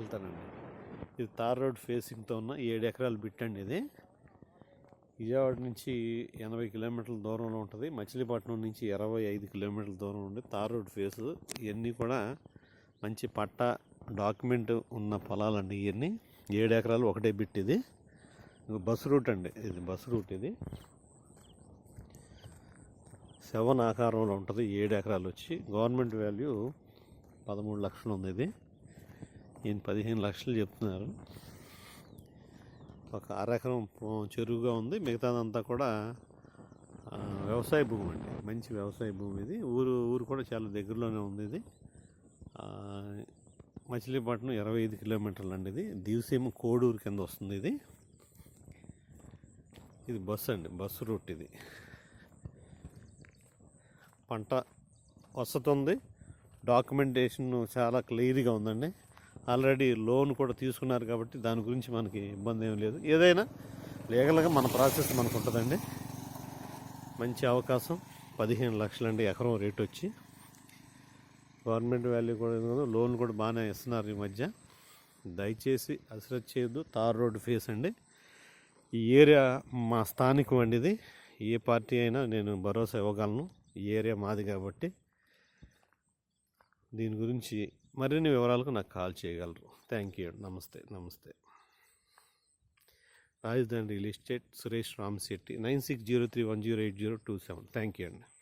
వెళ్తానండి. ఇది tar road ఫేసింగ్తో ఉన్న ఏడు ఎకరాలు బిట్టండి ఇది. విజయవాడ నుంచి ఎనభై కిలోమీటర్ల దూరంలో ఉంటుంది. మచిలీపట్నం నుంచి ఇరవై ఐదు కిలోమీటర్ల దూరం ఉండి తార్ రోడ్ ఫేస్. ఇవన్నీ కూడా మంచి పట్ట డాక్యుమెంట్ ఉన్న పొలాలండి ఇవన్నీ ఏడు ఎకరాలు ఒకటే బిట్ ఇది. బస్ రూట్ అండి. ఇది బస్ రూట్ ఇది. సెవెన్ ఆకారంలో ఉంటుంది. ఏడు ఎకరాలు వచ్చి. గవర్నమెంట్ వాల్యూ పదమూడు లక్షలు ఉంది ఇది. ఈయన పదిహేను లక్షలు చెప్తున్నారు. ఒక అరెకరం చెరువుగా ఉంది. మిగతాదంతా కూడా వ్యవసాయ భూమి అండి. మంచి వ్యవసాయ భూమి ఇది. ఊరు ఊరు కూడా చాలా దగ్గరలోనే ఉంది ఇది. మచిలీపట్నం ఇరవై ఐదు కిలోమీటర్లు అండి ఇది. దివసీమ కోడూరు కింద వస్తుంది ఇది. ఇది బస్సు అండి. బస్సు రూట్ ఇది. పంట వస్తుంది డాక్యుమెంటేషన్ చాలా క్లియర్గా ఉందండి. ఆల్రెడీ లోన్ కూడా తీసుకున్నారు కాబట్టి దాని గురించి మనకి ఇబ్బంది ఏం లేదు. ఏదైనా లీగల్గా మన ప్రాసెస్ మనకు ఉంటుందండి. మంచి అవకాశం. పదిహేను లక్షలండి ఎకరం రేట్ వచ్చి. గవర్నమెంట్ వాల్యూ కూడా లోన్ కూడా బాగానే ఇస్తున్నారు ఈ మధ్య. దయచేసి అసలు చేయొద్దు. తార్ రోడ్డు ఫేస్ అండి. ఈ ఏరియా మా స్థానికం అండి ఇది. ఏ పార్టీ అయినా నేను భరోసా ఇవ్వగలను. ఈ ఏరియా మాది కాబట్టి. దీని గురించి మరిన్ని వివరాలకు నాకు కాల్ చేయగలరు. థ్యాంక్ యూ నమస్తే నమస్తే. Rajadhani real estate Suresh Ram Shetty nine six zero three one zero eight zero two seven. Thank you అండి.